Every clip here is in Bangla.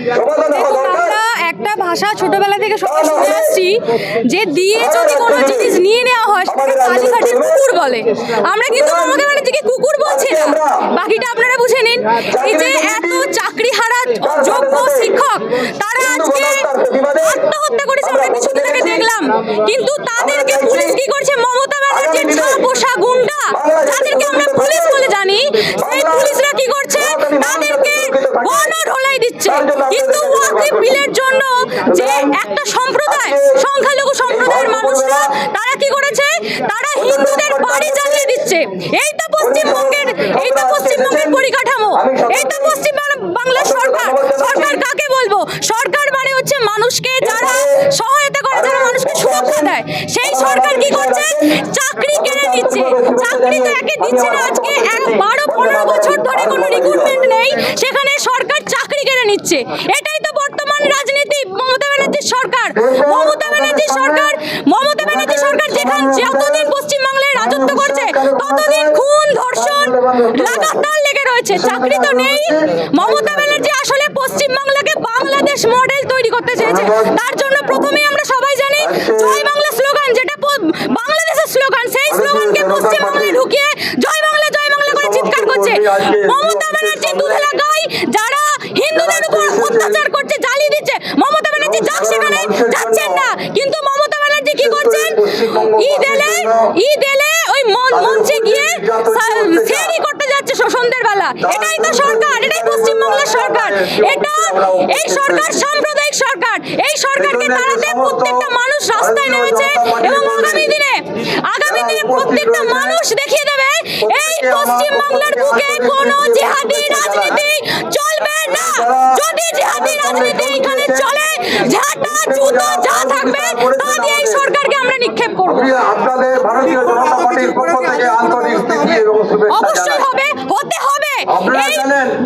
দেখুন, আমরা একটা ভাষা ছোটবেলা থেকে সবাই শুনে আসছি যে দিয়ে যদি কোনো জিনিস নিয়ে নেওয়া হয় সেটাকে কালীঘাটের কুকুর বলে আমরা কিন্তু মমতা ব্যানার্জিকে কুকুর বলছি না বাকিটা আপনারা বুঝে নিন এই যে এত চাকরি হারা যোগ্য শিক্ষক তারা আজকে আত্মহত্যা করেছে আমরা কিছুদিন আগে দেখলাম কিন্তু তাদেরকে পুলিশ কি করছে মমতা ব্যানার্জির ছা পোষা গুন্ডা যাদেরকে আমরা পুলিশ বলে জানি সেই পুলিশরা কি করছে তাদেরকে কিন্তু ওয়াকিফ বিলের জন্য যে একটা সম্প্রদায় সংখ্যালঘু সম্প্রদায়ের মানুষরা তারা কি করেছে? তারা হিন্দুদের বাড়ি জ্বালিয়ে দিচ্ছে। এই তো পশ্চিমবঙ্গের এই তো পশ্চিমবঙ্গের পরিকাঠামো। এই তো পশ্চিম বাংলার সরকার। সরকার কাকে বলব? সরকার মানে হচ্ছে মানুষকে যারা সহায়তা করে যারা মানুষকে সুরক্ষা দেয়। সেই সরকার কি করছে? চাকরি কেড়ে দিচ্ছে চাকরি তো একে দিচ্ছে না আজকে এক বারো পনেরো বছর ধরে কোনো রিক্রুটমেন্ট নেই সেখানে সরকার চাকরি নিচ্ছে এটাই তো বর্তমান রাজনীতি, মমতা ব্যানার্জির সরকার। মমতা ব্যানার্জির সরকার, মমতা ব্যানার্জি সরকার যেখানে যতদিন পশ্চিমবাংলায় রাজত্ব করছে, ততদিন খুন, ধর্ষণ লাগাতার লেগে রয়েছে। চাকরি তো নেই। মমতা ব্যানার্জি আসলে পশ্চিমবাংলাকে বাংলাদেশ মডেল তৈরি করতে চেয়েছে। তার জন্য প্রথমেই আমরা সবাই জানি, জয় বাংলা স্লোগান, যেটা বাংলাদেশের স্লোগান, সেই স্লোগানকে পশ্চিমবাংলায় ঢুকিয়ে জয় বাংলা জয় বাংলা করে চিৎকার করছে। মমতা ব্যানার্জি দুধেলা গাই যারা হিন্দুদের উপর অত্যাচার করছে জ্বালিয়ে দিচ্ছে মমতা ব্যানার্জি যাক সেখানে যাচ্ছেন না। কিন্তু মমতা ব্যানার্জি কি করছেন? ঈদ এলে ঈদ এলে ওই মঞ্চে গিয়ে সেরি করতে যাচ্ছে সন্ধ্যের বেলা। এটাই তো সরকার এটাই পশ্চিমবাংলার সরকার। এটা এই সরকার সাম্প্রদায়িক সরকার। এই সরকারকে তাড়াতে প্রত্যেকটা মানুষ রাস্তায় নেমেছে এবং আগামী দিনে আগামী দিনে প্রত্যেকটা মানুষ এই পশ্চিমবাংলার বুকে কোনো জিহাদি রাজনীতি চলবে না। যদি জিহাদি রাজনীতি এখানে চলে ঝাঁটা জুতো যা থাকবে তা দিয়ে এই সরকারকে আমরা নিক্ষেপ করব। আপনাদের ভারতীয় জনতা পার্টির পক্ষ থেকে আন্তরিক অবশ্যই হবে হতে হবে এই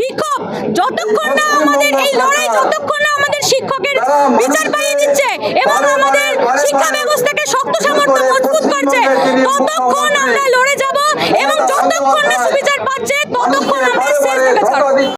বিক্ষোভ। যতক্ষণ না আমাদের এই লড়াই যতক্ষণ না আমাদের শিক্ষকের বিচার পাইয়ে দিচ্ছে এবং আমাদের শিক্ষা ব্যবস্থাকে শক্ত সামর্থ্য মজবুত করছে ততক্ষণ আমরা লড়ে Quando isso. subi